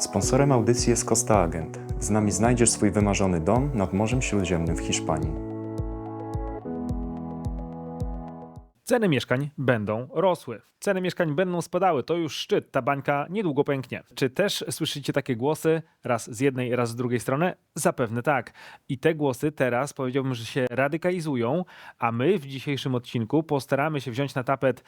Sponsorem audycji jest Costa Agent. Z nami znajdziesz swój wymarzony dom nad Morzem Śródziemnym w Hiszpanii. Ceny mieszkań będą rosły. Ceny mieszkań będą spadały. To już szczyt. Ta bańka niedługo pęknie. Czy też słyszycie takie głosy raz z jednej, raz z drugiej strony? Zapewne tak. I te głosy teraz powiedziałbym, że się radykalizują, a my w dzisiejszym odcinku postaramy się wziąć na tapet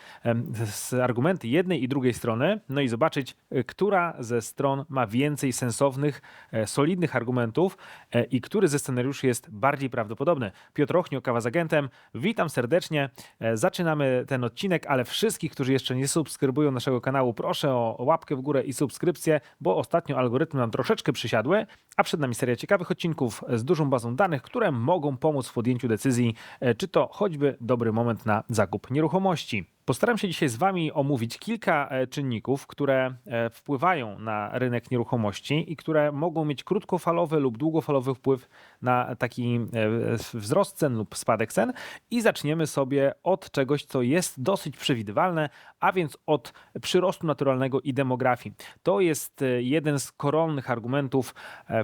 z argumenty jednej i drugiej strony, no i zobaczyć, e, która ze stron ma więcej sensownych, e, solidnych argumentów e, i który ze scenariuszy jest bardziej prawdopodobny. Piotr Ochnio, kawa z agentem. Witam serdecznie. E, Zaczynamy ten odcinek, ale wszystkich, którzy jeszcze nie subskrybują naszego kanału, proszę o łapkę w górę i subskrypcję, bo ostatnio algorytmy nam troszeczkę przysiadły, a przed nami seria ciekawych odcinków z dużą bazą danych, które mogą pomóc w podjęciu decyzji, e, czy to choćby dobry moment na zakup nieruchomości. Postaram się dzisiaj z Wami omówić kilka e, czynników, które e, wpływają na rynek nieruchomości i które mogą mieć krótkofalowy lub długofalowy wpływ na taki e, wzrost cen lub spadek cen. I zaczniemy sobie od czegoś, co jest dosyć przewidywalne, a więc od przyrostu naturalnego i demografii. To jest jeden z koronnych argumentów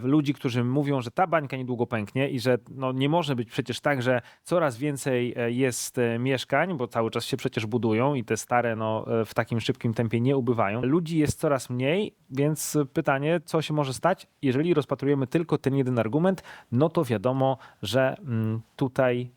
ludzi, którzy mówią, że ta bańka niedługo pęknie i że no, nie może być przecież tak, że coraz więcej jest mieszkań, bo cały czas się przecież budują i te stare no, e, w takim szybkim tempie nie ubywają. Ludzi jest coraz mniej, więc pytanie, co się może stać? Jeżeli rozpatrujemy tylko ten jeden argument, no to wiadomo, że mm, tutaj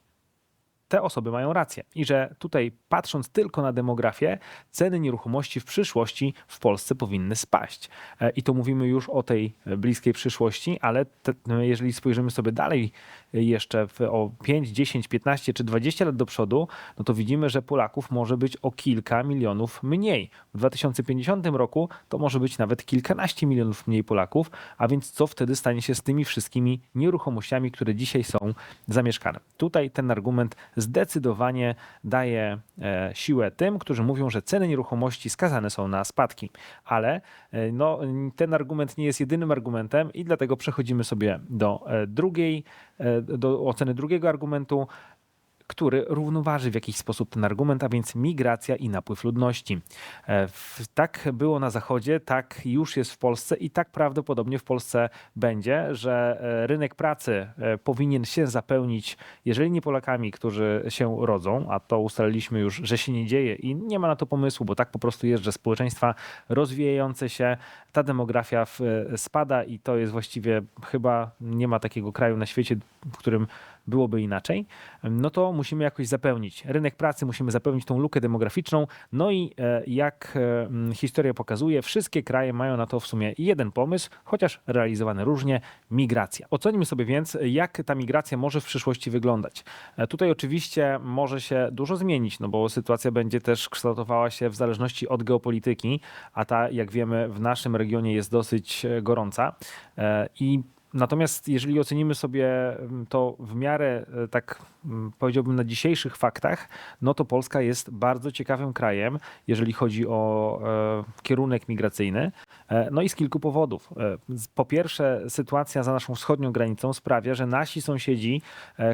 te osoby mają rację i że tutaj patrząc tylko na demografię, ceny nieruchomości w przyszłości w Polsce powinny spaść. E, I to mówimy już o tej e, bliskiej przyszłości, ale te, no, jeżeli spojrzymy sobie dalej jeszcze w, o 5, 10, 15 czy 20 lat do przodu, no to widzimy, że Polaków może być o kilka milionów mniej. W 2050 roku to może być nawet kilkanaście milionów mniej Polaków, a więc co wtedy stanie się z tymi wszystkimi nieruchomościami, które dzisiaj są zamieszkane? Tutaj ten argument zdecydowanie daje e, siłę tym, którzy mówią, że ceny nieruchomości skazane są na spadki. Ale e, no, ten argument nie jest jedynym argumentem i dlatego przechodzimy sobie do e, drugiej, do oceny drugiego argumentu, który równoważy w jakiś sposób ten argument, a więc migracja i napływ ludności. E, Tak było na Zachodzie, tak już jest w Polsce i tak prawdopodobnie w Polsce będzie, że e, rynek pracy e, powinien się zapełnić, jeżeli nie Polakami, którzy się rodzą, a to ustaliliśmy już, że się nie dzieje i nie ma na to pomysłu, bo tak po prostu jest, że społeczeństwa rozwijające się, ta demografia spada i to jest właściwie chyba nie ma takiego kraju na świecie, w którym byłoby inaczej, no to musimy jakoś zapełnić. Rynek pracy musimy zapełnić tą lukę demograficzną. No i e, jak e, historia pokazuje, wszystkie kraje mają na to w sumie jeden pomysł, chociaż realizowany różnie migracja. Ocenimy sobie więc, jak ta migracja może w przyszłości wyglądać. E, Tutaj oczywiście może się dużo zmienić, no bo sytuacja będzie też kształtowała się w zależności od geopolityki, a ta, jak wiemy, w naszym regionie jest dosyć gorąca. I Natomiast jeżeli ocenimy sobie mm, to w miarę e, tak mm, powiedziałbym na dzisiejszych faktach, no to Polska jest bardzo ciekawym krajem, jeżeli chodzi o e, kierunek migracyjny. E, no i z kilku powodów. Po pierwsze, sytuacja za naszą wschodnią granicą sprawia, że nasi sąsiedzi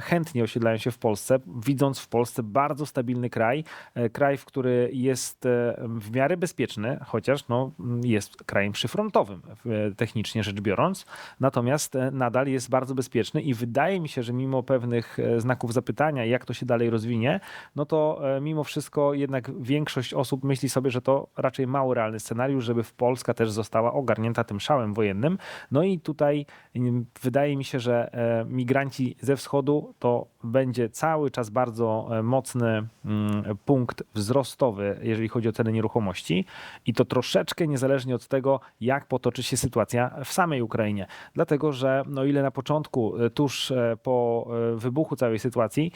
chętnie osiedlają się w Polsce, widząc w Polsce bardzo stabilny kraj, kraj, w który jest w miarę bezpieczny, chociaż no, mm, jest krajem przyfrontowym, technicznie rzecz biorąc. Natomiast e, nadal jest bardzo bezpieczny i wydaje mi się, że mimo pewnych e, znaków zapytania, jak to się dalej rozwinie, no to e, mimo wszystko jednak większość osób myśli sobie, że to raczej mało realny scenariusz, żeby w Polska też została ogarnięta tym szałem wojennym. No i tutaj mm, wydaje mi się, że e, migranci ze wschodu to będzie cały czas bardzo e, mocny mm, punkt wzrostowy, jeżeli chodzi o ceny nieruchomości i to troszeczkę niezależnie od tego, jak potoczy się sytuacja w samej Ukrainie. Dlatego, że no ile na początku, e, tuż e, po wybuchu całej sytuacji,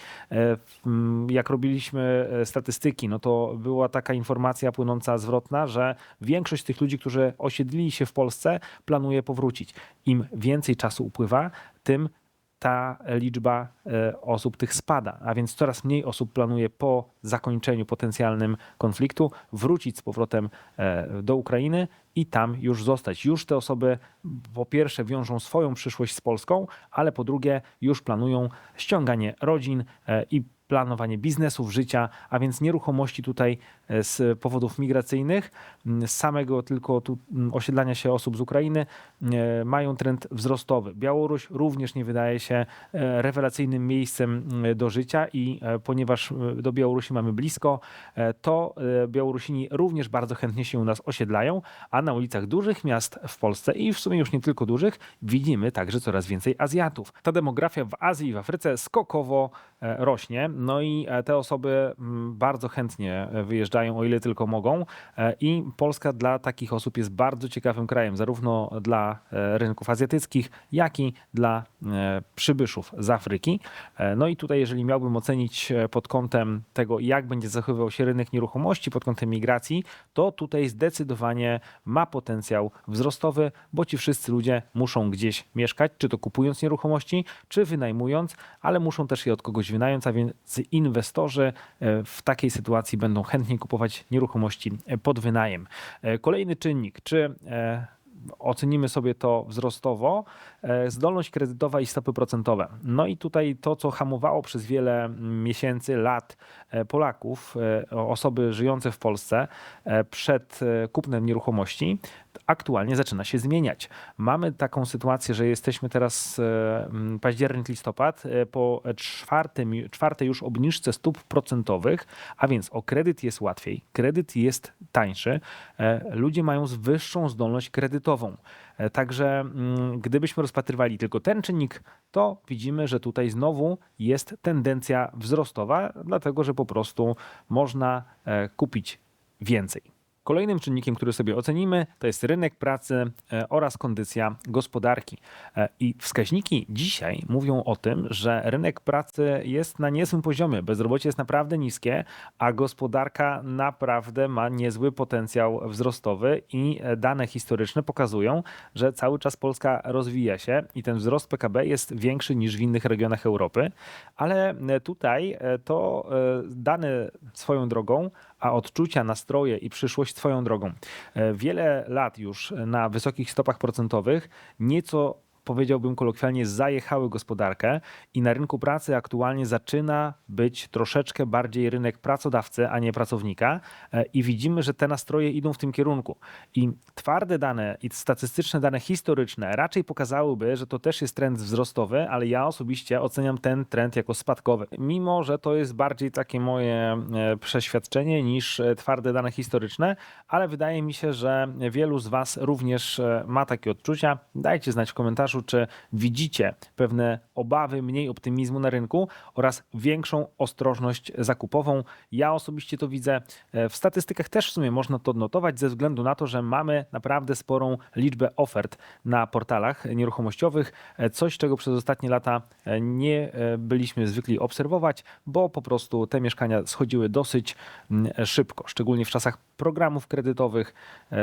jak robiliśmy statystyki, no to była taka informacja płynąca zwrotna, że większość tych ludzi, którzy osiedlili się w Polsce, planuje powrócić. Im więcej czasu upływa, tym ta liczba e, osób tych spada, a więc coraz mniej osób planuje po zakończeniu potencjalnym konfliktu wrócić z powrotem e, do Ukrainy i tam już zostać. Już te osoby po pierwsze wiążą swoją przyszłość z Polską, ale po drugie już planują ściąganie rodzin e, i planowanie biznesów, życia, a więc nieruchomości tutaj z powodów migracyjnych, z samego tylko tu m, osiedlania się osób z Ukrainy e, mają trend wzrostowy. Białoruś również nie wydaje się e, rewelacyjnym miejscem m, do życia i e, ponieważ do Białorusi mamy blisko, to Białorusini również bardzo chętnie się u nas osiedlają, a na ulicach dużych miast w Polsce i w sumie już nie tylko dużych, widzimy także coraz więcej Azjatów. Ta demografia w Azji i w Afryce skokowo rośnie, no i te osoby mm, bardzo chętnie e, o ile tylko mogą e, i Polska dla takich osób jest bardzo ciekawym krajem, zarówno dla e, rynków azjatyckich, jak i dla e, przybyszów z Afryki. No i tutaj, jeżeli miałbym ocenić pod kątem tego, jak będzie zachowywał się rynek nieruchomości, pod kątem migracji, to tutaj zdecydowanie ma potencjał wzrostowy, bo ci wszyscy ludzie muszą gdzieś mieszkać, czy to kupując nieruchomości, czy wynajmując, ale muszą też je od kogoś wynająć, a więc inwestorzy w takiej sytuacji będą chętniej kupować nieruchomości e, pod wynajem. E, Kolejny czynnik, czy e, ocenimy sobie to wzrostowo, zdolność kredytowa i stopy procentowe. No i tutaj to, co hamowało przez wiele mm, miesięcy, lat Polaków, osoby żyjące w Polsce przed kupnem nieruchomości, aktualnie zaczyna się zmieniać. Mamy taką sytuację, że jesteśmy teraz e, październik, listopad, e, po czwartym, czwartej już obniżce stóp procentowych, a więc o kredyt jest łatwiej, kredyt jest tańszy, e, ludzie mają wyższą zdolność kredytową. Także gdybyśmy rozpatrywali tylko ten czynnik, to widzimy, że tutaj znowu jest tendencja wzrostowa, dlatego że po prostu można kupić więcej. Kolejnym czynnikiem, który sobie ocenimy, to jest rynek pracy e, oraz kondycja gospodarki. E, I wskaźniki dzisiaj mówią o tym, że rynek pracy jest na niezłym poziomie, bezrobocie jest naprawdę niskie, a gospodarka naprawdę ma niezły potencjał wzrostowy i e, dane historyczne pokazują, że cały czas Polska rozwija się i ten wzrost PKB jest większy niż w innych regionach Europy, ale tutaj to dane swoją drogą, a odczucia, nastroje i przyszłość swoją drogą. E, Wiele lat już na wysokich stopach procentowych nieco powiedziałbym kolokwialnie, zajechały gospodarkę i na rynku pracy aktualnie zaczyna być troszeczkę bardziej rynek pracodawcy, a nie pracownika. E, I widzimy, że te nastroje idą w tym kierunku. I twarde dane i statystyczne dane historyczne raczej pokazałyby, że to też jest trend wzrostowy, ale ja osobiście oceniam ten trend jako spadkowy. Mimo, że to jest bardziej takie moje e, przeświadczenie niż e, twarde dane historyczne, ale wydaje mi się, że wielu z Was również ma takie odczucia. Dajcie znać w komentarzu, czy widzicie pewne obawy, mniej optymizmu na rynku oraz większą ostrożność zakupową. Ja osobiście to widzę. E, W statystykach też w sumie można to odnotować ze względu na to, że mamy naprawdę sporą liczbę ofert na portalach nieruchomościowych. E, Coś, czego przez ostatnie lata e, nie byliśmy zwykli obserwować, bo po prostu te mieszkania schodziły dosyć mm, szybko, szczególnie w czasach programów kredytowych.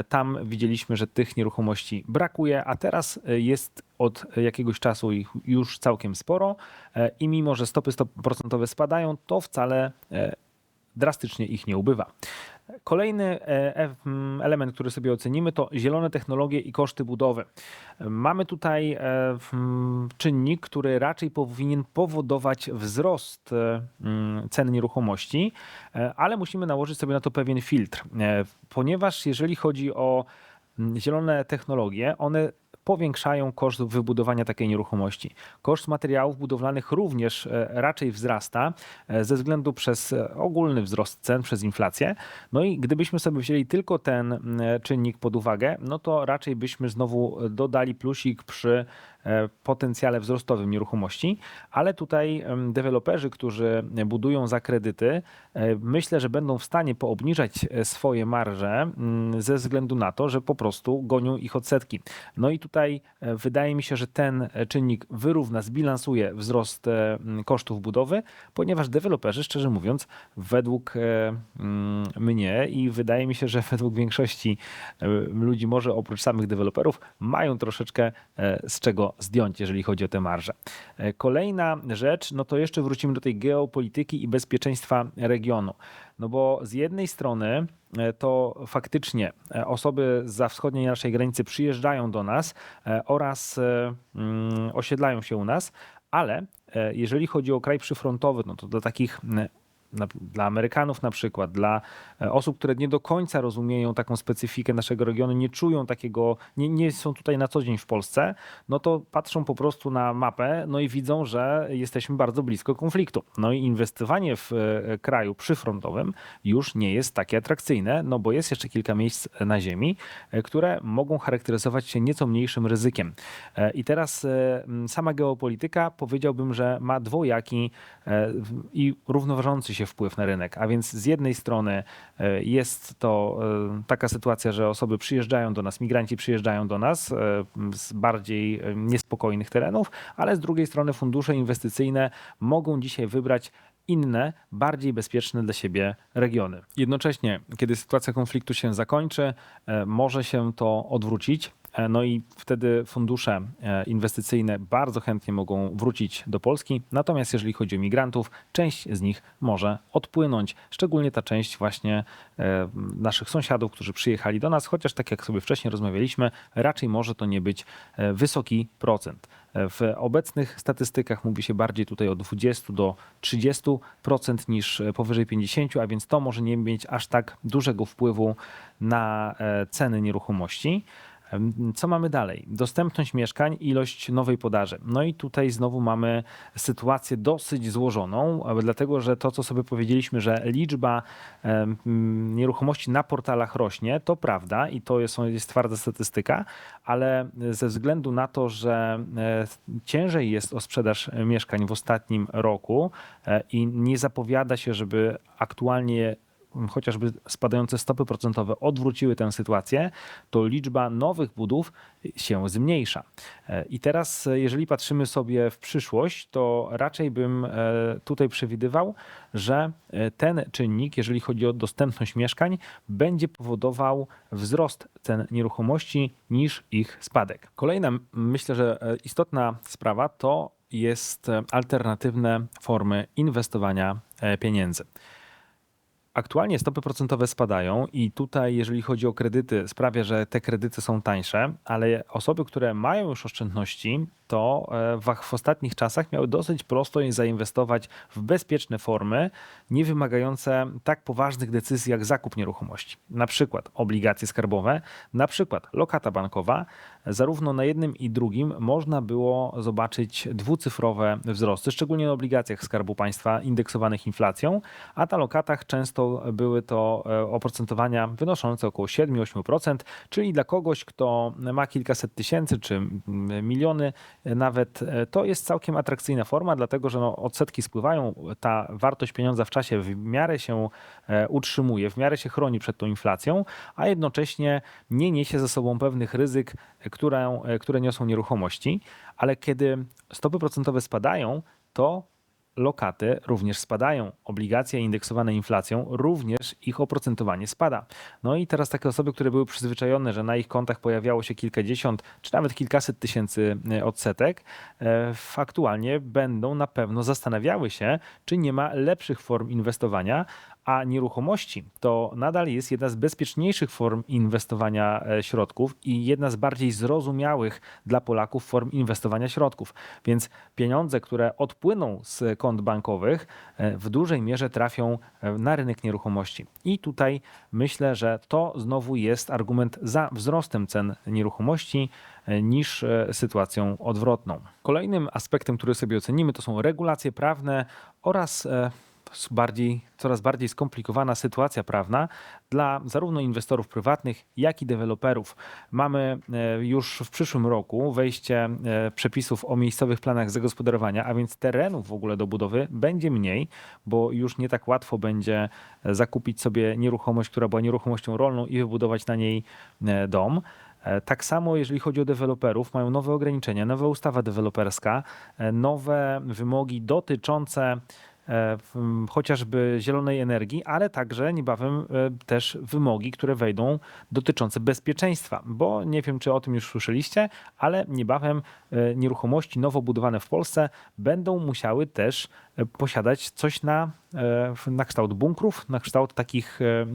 Tam widzieliśmy, że tych nieruchomości brakuje, a teraz jest od jakiegoś czasu ich już całkiem sporo e, i mimo, że stopy stop procentowe spadają, to wcale e, drastycznie ich nie ubywa. Kolejny e, element, który sobie ocenimy, to zielone technologie i koszty budowy. Mamy tutaj czynnik, który raczej powinien powodować wzrost cen nieruchomości, ale musimy nałożyć sobie na to pewien filtr, ponieważ jeżeli chodzi o zielone technologie, one powiększają koszt wybudowania takiej nieruchomości. Koszt materiałów budowlanych również e, raczej wzrasta e, ze względu przez e, ogólny wzrost cen, przez inflację. No i gdybyśmy sobie wzięli tylko ten czynnik pod uwagę, no to raczej byśmy znowu dodali plusik przy potencjale wzrostowym nieruchomości, ale tutaj deweloperzy, którzy budują za kredyty, e, myślę, że będą w stanie poobniżać e, swoje marże mm, ze względu na to, że po prostu gonią ich odsetki. No i tutaj e, wydaje mi się, że ten e, czynnik wyrówna, zbilansuje wzrost e, kosztów budowy, ponieważ deweloperzy, szczerze mówiąc, według e, mnie i wydaje mi się, że według większości e, ludzi, może oprócz samych deweloperów, mają troszeczkę e, z czego zdjąć, jeżeli chodzi o te marże. E, Kolejna rzecz, no to jeszcze wrócimy do tej geopolityki i bezpieczeństwa regionu. No bo z jednej strony e, to faktycznie e, osoby za wschodniej naszej granicy przyjeżdżają do nas oraz mm, osiedlają się u nas, ale jeżeli chodzi o kraj przyfrontowy, no to dla takich na, dla Amerykanów na przykład, dla e, osób, które nie do końca rozumieją taką specyfikę naszego regionu, nie czują takiego, nie, nie są tutaj na co dzień w Polsce, no to patrzą po prostu na mapę, no i widzą, że jesteśmy bardzo blisko konfliktu. No i inwestowanie w e, kraju przyfrontowym już nie jest takie atrakcyjne, no bo jest jeszcze kilka miejsc na ziemi, e, które mogą charakteryzować się nieco mniejszym ryzykiem. I teraz sama geopolityka powiedziałbym, że ma dwojaki i równoważący się wpływ na rynek. A więc z jednej strony e, jest to e, taka sytuacja, że osoby przyjeżdżają do nas, migranci przyjeżdżają do nas e, z bardziej niespokojnych terenów, ale z drugiej strony fundusze inwestycyjne mogą dzisiaj wybrać inne, bardziej bezpieczne dla siebie regiony. Jednocześnie, kiedy sytuacja konfliktu się zakończy, może się to odwrócić. E, No i wtedy fundusze e, inwestycyjne bardzo chętnie mogą wrócić do Polski. Natomiast jeżeli chodzi o migrantów, część z nich może odpłynąć, szczególnie ta część właśnie e, naszych sąsiadów, którzy przyjechali do nas, chociaż tak jak sobie wcześniej rozmawialiśmy, raczej może to nie być wysoki procent. W obecnych statystykach mówi się bardziej tutaj o 20 do 30% niż powyżej 50, a więc to może nie mieć aż tak dużego wpływu na ceny nieruchomości. Co mamy dalej? Dostępność mieszkań, ilość nowej podaży. No i tutaj znowu mamy sytuację dosyć złożoną, e, dlatego że to, co sobie powiedzieliśmy, że liczba nieruchomości na portalach rośnie, to prawda i to jest, jest twarda statystyka, ale ze względu na to, że e, ciężej jest o sprzedaż mieszkań w ostatnim roku e, i nie zapowiada się, żeby aktualnie chociażby spadające stopy procentowe odwróciły tę sytuację, to liczba nowych budów się zmniejsza. E, I teraz, e, jeżeli patrzymy sobie w przyszłość, to raczej bym e, tutaj przewidywał, że ten czynnik, jeżeli chodzi o dostępność mieszkań, będzie powodował wzrost cen nieruchomości niż ich spadek. Kolejna, myślę, że istotna sprawa to jest alternatywne formy inwestowania pieniędzy. Aktualnie stopy procentowe spadają i tutaj, jeżeli chodzi o kredyty, sprawia, że te kredyty są tańsze, ale osoby, które mają już oszczędności, to e, w, ostatnich czasach miały dosyć prosto je zainwestować w bezpieczne formy, nie wymagające tak poważnych decyzji jak zakup nieruchomości. Na przykład obligacje skarbowe, na przykład lokata bankowa. Zarówno na jednym i drugim można było zobaczyć dwucyfrowe wzrosty, szczególnie na obligacjach Skarbu Państwa indeksowanych inflacją, a na lokatach często były to e, oprocentowania wynoszące około 7-8%, czyli dla kogoś, kto ma kilkaset tysięcy czy miliony e, nawet, e, to jest całkiem atrakcyjna forma, dlatego że no, odsetki spływają, ta wartość pieniądza w czasie w miarę się utrzymuje, w miarę się chroni przed tą inflacją, a jednocześnie nie niesie ze sobą pewnych ryzyk, które, które niosą nieruchomości, ale kiedy stopy procentowe spadają, to lokaty również spadają. Obligacje indeksowane inflacją, również ich oprocentowanie spada. No i teraz takie osoby, które były przyzwyczajone, że na ich kontach pojawiało się kilkadziesiąt, czy nawet kilkaset tysięcy e, odsetek, e, aktualnie będą na pewno zastanawiały się, czy nie ma lepszych form inwestowania, a nieruchomości to nadal jest jedna z bezpieczniejszych form inwestowania e, środków i jedna z bardziej zrozumiałych dla Polaków form inwestowania środków. Więc pieniądze, które odpłyną z kont bankowych, e, w dużej mierze trafią e, na rynek nieruchomości. I tutaj myślę, że to znowu jest argument za wzrostem cen nieruchomości niż sytuacją odwrotną. Kolejnym aspektem, który sobie ocenimy, to są regulacje prawne oraz bardziej, coraz bardziej skomplikowana sytuacja prawna dla zarówno inwestorów prywatnych, jak i deweloperów. Mamy e, już w przyszłym roku wejście e, przepisów o miejscowych planach zagospodarowania, a więc terenów w ogóle do budowy będzie mniej, bo już nie tak łatwo będzie e, zakupić sobie nieruchomość, która była nieruchomością rolną i wybudować na niej dom. Tak samo jeżeli chodzi o deweloperów, mają nowe ograniczenia, nowa ustawa deweloperska, nowe wymogi dotyczące chociażby zielonej energii, ale także niebawem e, też wymogi, które wejdą dotyczące bezpieczeństwa, bo nie wiem, czy o tym już słyszeliście, ale niebawem e, nieruchomości nowo budowane w Polsce będą musiały też e, posiadać coś na w- na kształt bunkrów, na kształt takich e,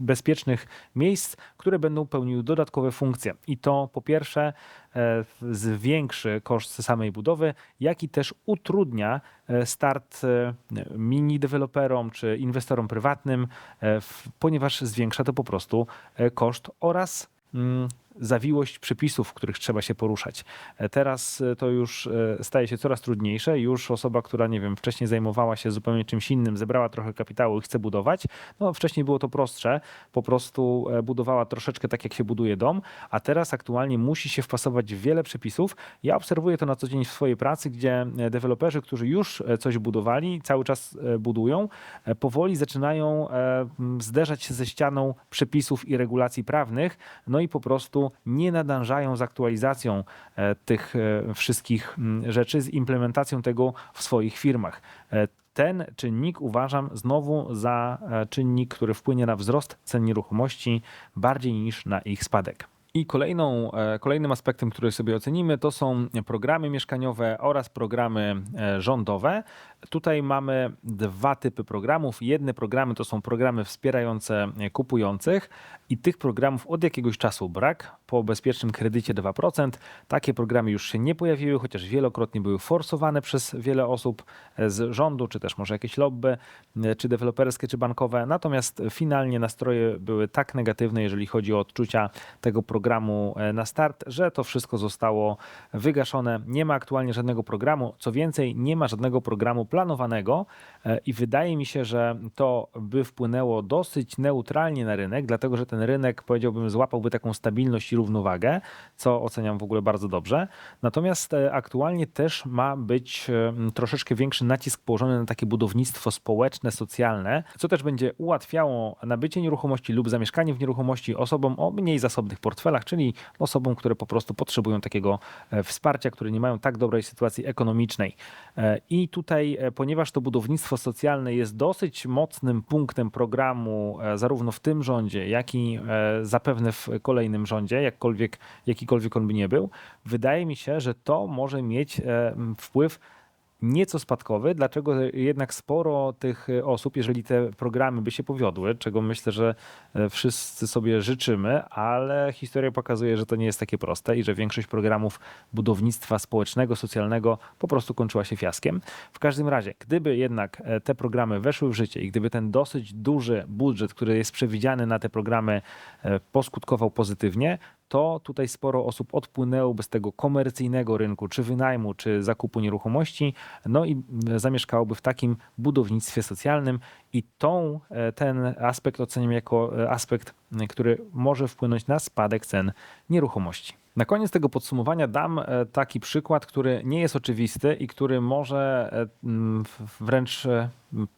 bezpiecznych miejsc, które będą pełniły dodatkowe funkcje. I to po pierwsze e, zwiększy koszt samej budowy, jak i też utrudnia e, start e, mini deweloperom czy inwestorom prywatnym, e, ponieważ zwiększa to po prostu e, koszt oraz mm, zawiłość przepisów, w których trzeba się poruszać. E, Teraz e, to już e, staje się coraz trudniejsze. Już osoba, która, nie wiem, wcześniej zajmowała się zupełnie czymś innym, zebrała trochę kapitału i chce budować, no wcześniej było to prostsze, po prostu budowała troszeczkę tak, jak się buduje dom, a teraz aktualnie musi się wpasować w wiele przepisów. Ja obserwuję to na co dzień w swojej pracy, gdzie deweloperzy, którzy już coś budowali, cały czas budują, powoli zaczynają zderzać się ze ścianą przepisów i regulacji prawnych, no i po prostu nie nadążają z aktualizacją e, tych e, wszystkich rzeczy, z implementacją tego w swoich firmach. E, Ten czynnik uważam znowu za czynnik, który wpłynie na wzrost cen nieruchomości bardziej niż na ich spadek. I kolejną, kolejnym aspektem, który sobie ocenimy, to są programy mieszkaniowe oraz programy rządowe. Tutaj mamy dwa typy programów. Jedne programy to są programy wspierające kupujących i tych programów od jakiegoś czasu brak. Po bezpiecznym kredycie 2% takie programy już się nie pojawiły, chociaż wielokrotnie były forsowane przez wiele osób z rządu, czy też może jakieś lobby, czy deweloperskie, czy bankowe. Natomiast finalnie nastroje były tak negatywne, jeżeli chodzi o odczucia tego programu e, na start, że to wszystko zostało wygaszone. Nie ma aktualnie żadnego programu. Co więcej, nie ma żadnego programu planowanego e, i wydaje mi się, że to by wpłynęło dosyć neutralnie na rynek, dlatego że ten rynek, powiedziałbym, złapałby taką stabilność i równowagę, co oceniam w ogóle bardzo dobrze. Natomiast e, aktualnie też ma być troszeczkę większy nacisk położony na takie budownictwo społeczne, socjalne, co też będzie ułatwiało nabycie nieruchomości lub zamieszkanie w nieruchomości osobom o mniej zasobnych portfelach, czyli osobom, które po prostu potrzebują takiego e, wsparcia, które nie mają tak dobrej sytuacji ekonomicznej. I tutaj, e, ponieważ to budownictwo socjalne jest dosyć mocnym punktem programu, e, zarówno w tym rządzie, jak i e, zapewne w kolejnym rządzie, jakkolwiek, jakikolwiek on by nie był, wydaje mi się, że to może mieć wpływ nieco spadkowy, dlaczego jednak sporo tych e, osób, jeżeli te programy by się powiodły, czego myślę, że e, wszyscy sobie życzymy, ale historia pokazuje, że to nie jest takie proste i że większość programów budownictwa społecznego, socjalnego po prostu kończyła się fiaskiem. W każdym razie, gdyby jednak e, te programy weszły w życie i gdyby ten dosyć duży budżet, który jest przewidziany na te programy, poskutkował pozytywnie, to tutaj sporo osób odpłynęłoby z tego komercyjnego rynku, czy wynajmu, czy zakupu nieruchomości, no i mm, zamieszkałoby w takim budownictwie socjalnym. I tą, e, ten aspekt oceniam jako e, aspekt, który może wpłynąć na spadek cen nieruchomości. Na koniec tego podsumowania dam e, taki przykład, który nie jest oczywisty i który może e, wręcz e,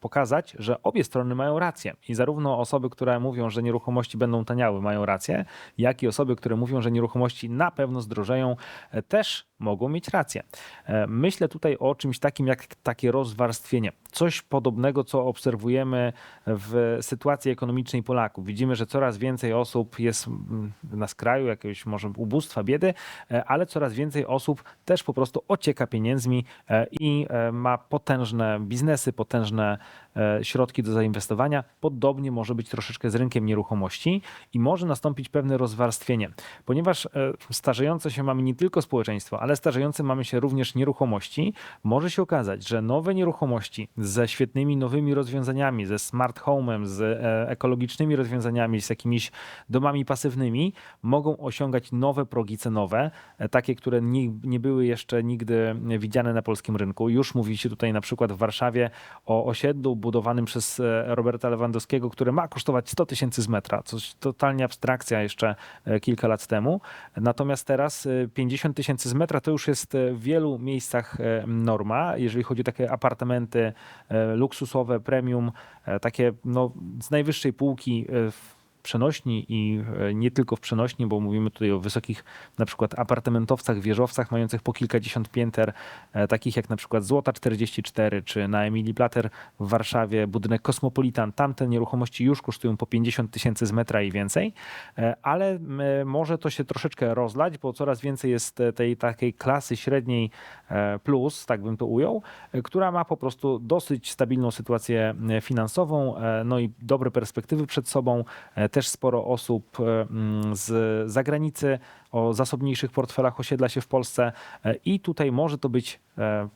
pokazać, że obie strony mają rację. I zarówno osoby, które mówią, że nieruchomości będą taniały, mają rację, jak i osoby, które mówią, że nieruchomości na pewno zdrożeją, też mogą mieć rację. Myślę tutaj o czymś takim jak takie rozwarstwienie. Coś podobnego, co obserwujemy w sytuacji ekonomicznej Polaków. Widzimy, że coraz więcej osób jest mm, na skraju jakiegoś może ubóstwa, biedy, e, ale coraz więcej osób też po prostu ocieka pieniędzmi e, i e, ma potężne biznesy, potężne środki do zainwestowania. Podobnie może być troszeczkę z rynkiem nieruchomości i może nastąpić pewne rozwarstwienie, ponieważ starzejące się mamy nie tylko społeczeństwo, ale starzejące mamy się również nieruchomości. Może się okazać, że nowe nieruchomości ze świetnymi nowymi rozwiązaniami, ze smart homem, z ekologicznymi rozwiązaniami, z jakimiś domami pasywnymi, mogą osiągać nowe progi cenowe, e, takie, które nie, nie były jeszcze nigdy widziane na polskim rynku. Już mówi się tutaj na przykład w Warszawie o osiedlu budowanym przez e, Roberta Lewandowskiego, które ma kosztować 100 tysięcy z metra. Coś totalnie abstrakcja jeszcze e, kilka lat temu. Natomiast teraz e, 50 tysięcy z metra to już jest w wielu miejscach norma, jeżeli chodzi o takie apartamenty luksusowe, premium, takie no, z najwyższej półki w przenośni i e, nie tylko w przenośni, bo mówimy tutaj o wysokich na przykład apartamentowcach, wieżowcach mających po kilkadziesiąt pięter, e, takich jak na przykład Złota 44 czy na Emilii Plater w Warszawie budynek Kosmopolitan. Tamte nieruchomości już kosztują po 50 tysięcy z metra i więcej, e, ale może to się troszeczkę rozlać, bo coraz więcej jest tej takiej klasy średniej plus, tak bym to ujął, która ma po prostu dosyć stabilną sytuację finansową, no i dobre perspektywy przed sobą. Też sporo osób e, mm, z zagranicy o zasobniejszych portfelach osiedla się w Polsce. E, i tutaj może to być e,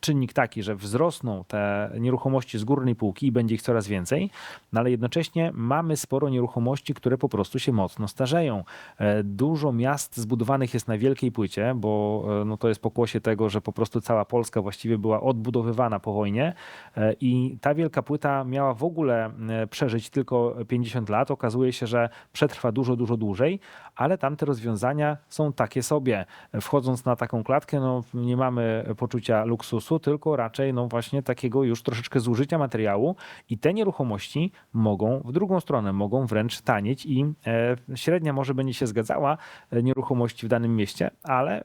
czynnik taki, że wzrosną te nieruchomości z górnej półki i będzie ich coraz więcej, no ale jednocześnie mamy sporo nieruchomości, które po prostu się mocno starzeją. E, Dużo miast zbudowanych jest na wielkiej płycie, bo e, no to jest pokłosie tego, że po prostu cała Polska właściwie była odbudowywana po wojnie e, i ta wielka płyta miała w ogóle przeżyć tylko 50 lat. Okazuje się, że przetrwa dużo, dużo dłużej, ale tamte rozwiązania są takie sobie. Wchodząc na taką klatkę, no nie mamy poczucia luksusu, tylko raczej no właśnie takiego już troszeczkę zużycia materiału. I te nieruchomości mogą w drugą stronę, mogą wręcz tanieć i e, średnia może będzie się zgadzała e, nieruchomości w danym mieście, ale e,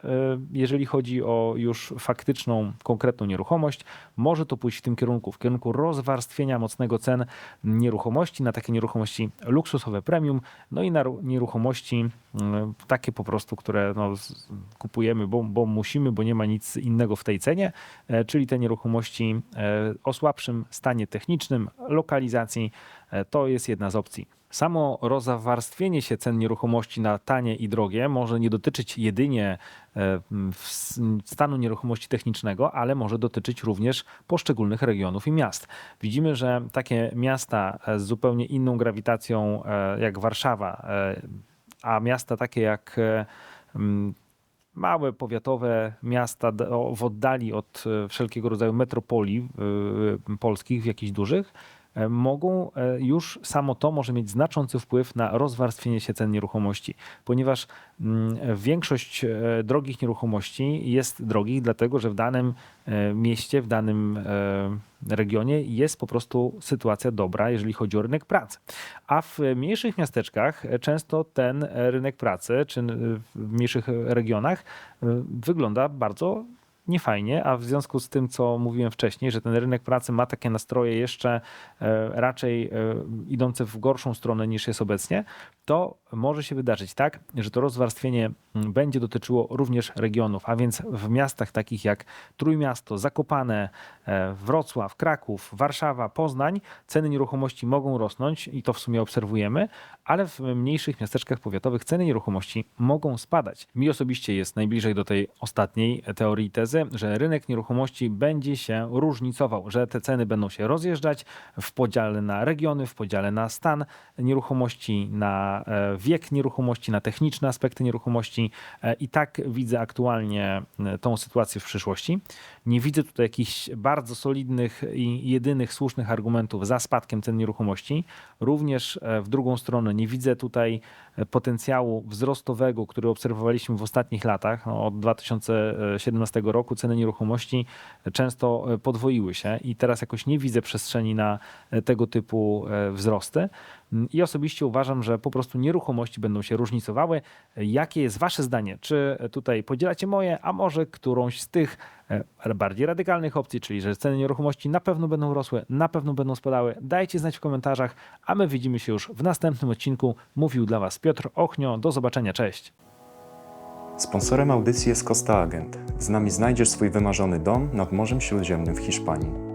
jeżeli chodzi o już faktyczną, konkretną nieruchomość, może to pójść w tym kierunku, w kierunku rozwarstwienia mocnego cen nieruchomości na takie nieruchomości luksusowe premium, no i na ru- nieruchomości mm, takie po prostu, które no, kupujemy, bo, bo musimy, bo nie ma nic innego w tej cenie, czyli te nieruchomości e, o słabszym stanie technicznym, lokalizacji, e, to jest jedna z opcji. Samo rozwarstwienie się cen nieruchomości na tanie i drogie może nie dotyczyć jedynie e, stanu nieruchomości technicznego, ale może dotyczyć również poszczególnych regionów i miast. Widzimy, że takie miasta e, z zupełnie inną grawitacją e, jak Warszawa, e, a miasta takie jak e, małe powiatowe miasta w oddali od e, wszelkiego rodzaju metropolii polskich, jakichś dużych, mogą e, już samo to może mieć znaczący wpływ na rozwarstwienie się cen nieruchomości, ponieważ mm, większość e, drogich nieruchomości jest drogich, dlatego że w danym e, mieście, w danym e, regionie jest po prostu sytuacja dobra, jeżeli chodzi o rynek pracy. A w mniejszych miasteczkach e, często ten e, rynek pracy, czy e, w mniejszych regionach e, wygląda bardzo niefajnie, a w związku z tym, co mówiłem wcześniej, że ten rynek pracy ma takie nastroje jeszcze e, raczej e, idące w gorszą stronę niż jest obecnie, to może się wydarzyć tak, że to rozwarstwienie mm, będzie dotyczyło również regionów, a więc w miastach takich jak Trójmiasto, Zakopane, e, Wrocław, Kraków, Warszawa, Poznań ceny nieruchomości mogą rosnąć i to w sumie obserwujemy, ale w mniejszych miasteczkach powiatowych ceny nieruchomości mogą spadać. Mi osobiście jest najbliżej do tej ostatniej teorii tezy, że rynek nieruchomości będzie się różnicował, że te ceny będą się rozjeżdżać w podziale na regiony, w podziale na stan nieruchomości, na e, wiek nieruchomości, na techniczne aspekty nieruchomości E, i tak widzę aktualnie e, tą sytuację w przyszłości. Nie widzę tutaj jakichś bardzo solidnych i jedynych słusznych argumentów za spadkiem cen nieruchomości. Również w drugą stronę nie widzę tutaj potencjału wzrostowego, który obserwowaliśmy w ostatnich latach. No, od 2017 roku ceny nieruchomości często e, podwoiły się i teraz jakoś nie widzę przestrzeni na e, tego typu e, wzrosty. Mm, I osobiście uważam, że po prostu nieruchomości będą się różnicowały. Jakie jest Wasze zdanie? Czy tutaj podzielacie moje, a może którąś z tych bardziej radykalnych opcji, czyli że ceny nieruchomości na pewno będą rosły, na pewno będą spadały? Dajcie znać w komentarzach, a my widzimy się już w następnym odcinku. Mówił dla Was Piotr Ochnio. Do zobaczenia, cześć. Sponsorem audycji jest Costa Agent. Z nami znajdziesz swój wymarzony dom nad Morzem Śródziemnym w Hiszpanii.